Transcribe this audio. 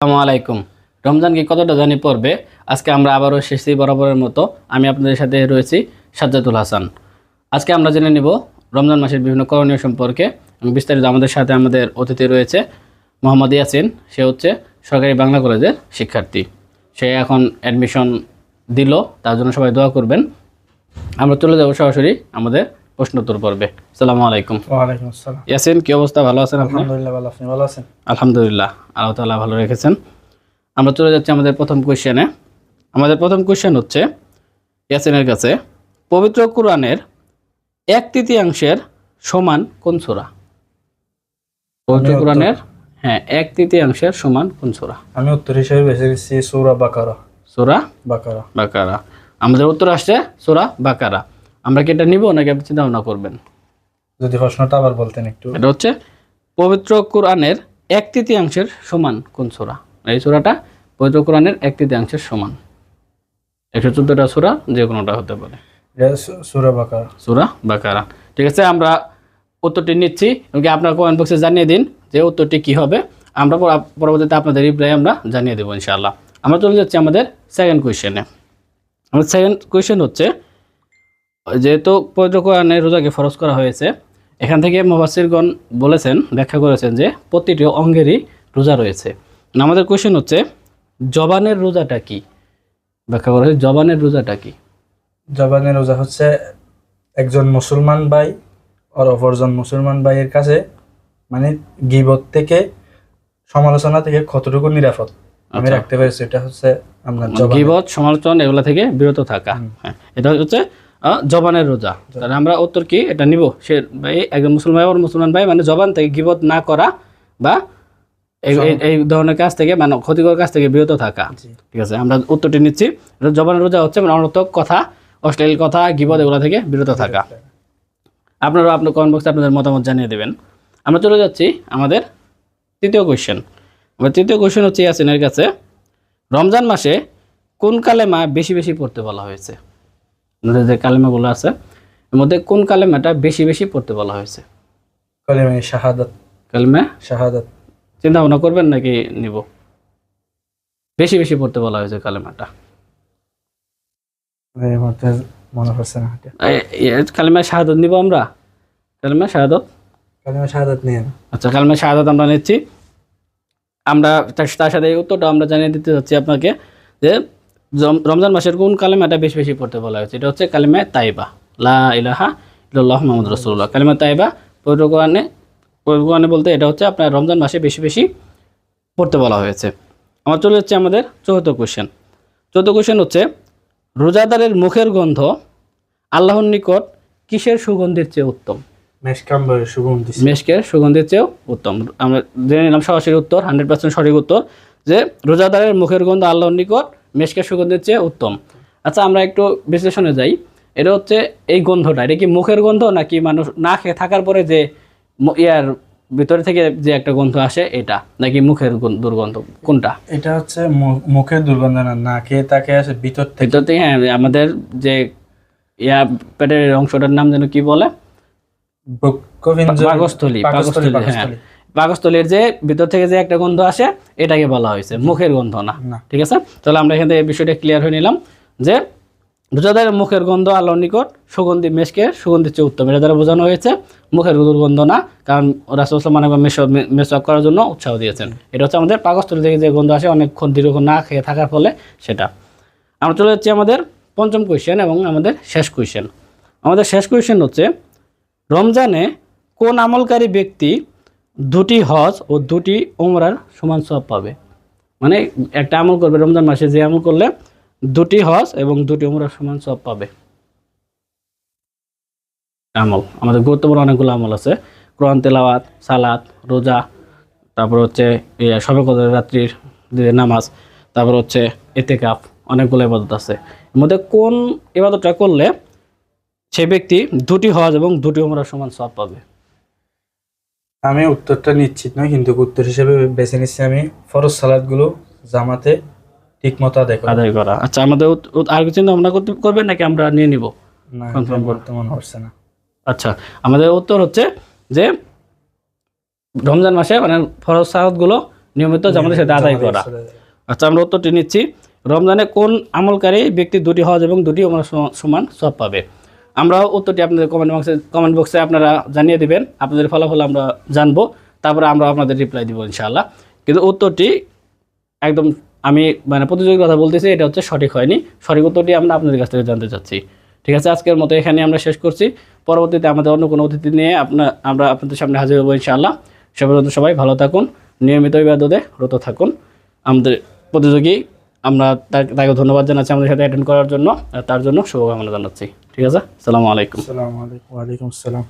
আসসালামু আলাইকুম। রমজান কি কতটা জানি পড়বে? আজকে আমরা আবারও শেষই বরাবরের মতো আমি আপনাদের সাথে রয়েছি সাজ্জাতুল হাসান। আজকে আমরা জেনে নিব রমজান মাসের বিভিন্ন করণীয় সম্পর্কে বিস্তারিত আমাদের সাথে আমাদের অতিথি রয়েছে মোহাম্মদ ইয়াসিন। সে হচ্ছে সরকারি বাংলা কলেজের শিক্ষার্থী। সে এখন অ্যাডমিশন দিল, তার জন্য সবাই দোয়া করবেন। আমরা চলে যাব সরাসরি আমাদের প্রশ্নোত্তর পর্বে। আসসালামু আলাইকুম। ওয়ালাইকুম আসসালাম। ইয়াসিন কি অবস্থা? ভালো আছেন আলহামদুলিল্লাহ ভালো আপনি ভালো আছেন? আলহামদুলিল্লাহ আল্লাহ তালা ভালো রেখেছেন। আমরা চলে যাচ্ছি আমাদের প্রথম কোয়েশ্চেনে আমাদের প্রথম কোয়েশ্চেন হচ্ছে ইয়াসিনের কাছে পবিত্র কোরআনের এক তৃতীয়াংশের সমান কোন সূরা? পবিত্র কোরআনের হ্যাঁ এক তৃতীয়াংশের সমান কোন সূরা? আমি উত্তর হিসেবে বেছে নিচ্ছি সূরা বাকারা। সূরা বাকারা। বাকারা। আমাদের উত্তর আসছে সূরা বাকারা। আমরা কি এটা নিব নাকি আপনি চিন্তা ভাবনা করবেন? যদি প্রশ্নটা আবার বলতেন একটু। এটা হচ্ছে পবিত্র কোরআনের এক তৃতীয়াংশের সমান কোন সোরা? এই সোরাটা পবিত্র কোরআনের এক তৃতীয়াংশের সমান। একশো চোদ্দটা সোরা যে কোনোটা হতে পারে। বাকারা। সূরা বাকারা। ঠিক আছে আমরা উত্তরটি নিচ্ছি এবং কি আপনার কমেন্ট বক্সে জানিয়ে দিন যে উত্তরটি কি হবে। আমরা পরবর্তীতে আপনাদের রিপ্লাই আমরা জানিয়ে দেবো ইনশাআল্লাহ। আমরা চলে যাচ্ছি আমাদের সেকেন্ড কোয়েশ্চেনে আমাদের সেকেন্ড কোয়েশ্চেন হচ্ছে যেহেতু পবিত্র কোরআনে রোজাকে ফরজ করা হয়েছে এখান থেকে মুফাসসিরগণ বলেছেন ব্যাখ্যা করেছেন যে প্রতিটি অঙ্গেরই রোজা রয়েছে। আমাদের কোয়েশ্চেন হচ্ছে জবানের রোজাটা কি? ব্যাখ্যা করা হয়েছে জবানের রোজাটা কি? জবানের রোজা হচ্ছে একজন মুসলমান ভাই আর অপরজন মুসলমান ভাইয়ের কাছে মানে গিবত থেকে সমালোচনা থেকে কতটুকু নিরাপদ? আমি আচ্ছা। রাখতে পেরেছি এটা হচ্ছে আপনার গিবত সমালোচনা এগুলা থেকে বিরত থাকা। হ্যাঁ এটা হচ্ছে জবানের রোজা। তাহলে আমরা উত্তর কি? এটা নিব। সে ভাই একজন মুসলমান ভাই আর মুসলমান ভাই মানে জবান থেকে গিবত না করা বা এই ধরনের কাজ থেকে মানে ক্ষতিকর কাজ থেকে বিরত থাকা। ঠিক আছে আমরা উত্তরটি নিচ্ছি। জবানের রোজা হচ্ছে মানে অনর্থক কথা অশ্লীল কথা গিবত এগুলা থেকে বিরত থাকা। আপনারা আপনার কমেন্ট বক্সে আপনাদের মতামত জানিয়ে দেবেন। আমরা চলে যাচ্ছি আমাদের তৃতীয় কোয়েশ্চেন আমার তৃতীয় কোয়েশ্চেন হচ্ছে ইয়াসিনের কাছে রমজান মাসে কোন কালেমা বেশি বেশি পড়তে বলা হয়েছে? আমাদের যে কালেমাগুলো আছে এর মধ্যে কোন কালেমাটা বেশি বেশি পড়তে বলা হয়েছে? কলিমে শাহাদাত। কালেমা? শাহাদাত। চিন্তা ভাবনা করবেন নাকি নিব? বেশি বেশি পড়তে বলা হয়েছে কালেমাটা। মনে পড়ছে না কালেমা শাহাদত নিব আমরা? কালেমা শাহাদত? কলিমে শাহাদাত নিয়ে আচ্ছা কালমে শাহাদাত আমরা নিচ্ছি। আমরা তার সাথে উত্তরটা আমরা জানিয়ে দিতে চাচ্ছি আপনাকে যে রমজান মাসের কোন কালেমাটা বেশি বেশি পড়তে বলা হয়েছে? এটা হচ্ছে কালেমা তাইবা। লা ইলাহা মোহাম্মদ রসুল্লাহ কালেমা তাইবা পবিত্র কোরআনে পবিত্র কোরআনে বলতে এটা হচ্ছে আপনার রমজান মাসে বেশি বেশি পড়তে বলা হয়েছে। আমার চলে যাচ্ছে আমাদের চতুর্থ কোশ্চেন চতুর্থ কোশ্চেন হচ্ছে রোজাদারের মুখের গন্ধ আল্লাহর নিকট কিসের সুগন্ধির চেয়ে উত্তম? মেশকের সুগন্ধের চেয়েও উত্তম। আমরা জেনে নিলাম সরাসরি উত্তর হান্ড্রেড পার্সেন্ট সঠিক উত্তর যে রোজাদারের মুখের গন্ধ আল্লাহর নিকট মেশকের সুগন্ধের চেয়ে উত্তম। আচ্ছা আমরা একটু বিশ্লেষণে যাই। এটা হচ্ছে এই গন্ধটা এটা কি মুখের গন্ধ নাকি মানুষ না খেয়ে থাকার পরে যে ইয়ার ভিতরে থেকে যে একটা গন্ধ আসে এটা নাকি মুখের দুর্গন্ধ? কোনটা? এটা হচ্ছে মুখের দুর্গন্ধ না না খেয়ে তাকে আসে ভিতর থেকে। ভিতর থেকে হ্যাঁ আমাদের যে ইয়া পেটের অংশটার নাম যেন কি বলে? পাকস্থলী পাকস্থলী, হ্যাঁ। পাকস্থলীর যে ভিতর থেকে যে একটা গন্ধ আসে এটাকে বলা হয়েছে মুখের গন্ধ না। ঠিক আছে? তাহলে আমরা এখান থেকে এই বিষয়টা ক্লিয়ার হয়ে নিলাম যে রোজাদারের মুখের গন্ধ আল্লাহর নিকট সুগন্ধি মেশকে সুগন্ধির চেয়ে উত্তম। এটা দ্বারা বোঝানো হয়েছে মুখের দুর্গন্ধ না কারণ রাসুলাম মানে মেসওয়াক করার জন্য উৎসাহ দিয়েছেন। এটা হচ্ছে আমাদের পাকস্থলী থেকে যে গন্ধ আসে অনেকক্ষণ দীর্ঘক্ষণ না খেয়ে থাকার ফলে সেটা। আমরা চলে যাচ্ছি আমাদের পঞ্চম কোয়েশ্চেন এবং আমাদের শেষ কোয়েশ্চেন আমাদের শেষ কোয়েশ্চেন হচ্ছে রমজানে কোন আমলকারী ব্যক্তি দুটি হজ ও দুটি ওমরার সমান সব পাবে। মানে একটা আমল করবে রমজান মাসে, যে আমল করলে দুটি হজ এবং দুটি উমরার সমান সব পাবে। আমল, আমাদের গুরুত্বপূর্ণ অনেকগুলো আমল আছে। কোরআন, তেলাওয়াত, সালাত, রোজা, তারপর হচ্ছে সবে রাত্রির নামাজ, তারপর হচ্ছে এতেকাফ অনেকগুলো ইবাদত আছে। এর মধ্যে কোন ইবাদতটা করলে সে ব্যক্তি দুটি হজ এবং দুটি ওমরার সমান সব পাবে? আমি উত্তরটা নিশ্চিত নয় কিন্তু উত্তর হিসেবে বেছে নিচ্ছি আমি ফরজ সালাদগুলো জামাতে ঠিক মতো আদায় করা। আদায় করা। আচ্ছা আমাদের আর কিছু করতে করবেন নাকি আমরা নিয়ে নিব? না confirm করো। বলতে মনে হচ্ছে না। আচ্ছা আমাদের উত্তর হচ্ছে যে রমজান মাসে মানে ফরজ সালাদগুলো নিয়মিত জামাতের সাথে আদায় করা। আচ্ছা আমরা উত্তরটি নিচ্ছি। রমজানে কোন আমলকারী ব্যক্তি দুটি হজ এবং দুটি সমান সব পাবে? আমরা উত্তরটি আপনাদের কমেন্ট বক্সে কমেন্ট বক্সে আপনারা জানিয়ে দেবেন। আপনাদের ফলাফল আমরা জানব। তারপরে আমরা আপনাদের রিপ্লাই দিব ইনশাআল্লাহ। কিন্তু উত্তরটি একদম আমি মানে প্রতিযোগিতার কথা বলতেছি, এটা হচ্ছে সঠিক হয়নি। সঠিক উত্তরটি আমরা আপনাদের কাছ থেকে জানতে চাচ্ছি। ঠিক আছে, আজকের মতো এখানে আমরা শেষ করছি। পরবর্তীতে আমাদের অন্য কোনো অতিথি নিয়ে আপনার আমরা আপনাদের সামনে হাজির হব ইনশাআল্লাহ। সে পর্যন্ত সবাই ভালো থাকুন, নিয়মিত ইবাদতে রত থাকুন। আমাদের প্রতিযোগী, আমরা তাকে ধন্যবাদ জানাচ্ছি আমাদের সাথে অ্যাটেন্ড করার জন্য। তার জন্য শুভকামনা জানাচ্ছি। ঠিক আছে আসসালামু আলাইকুম আসসালামু আলাইকুম ওয়ালাইকুম আসসালাম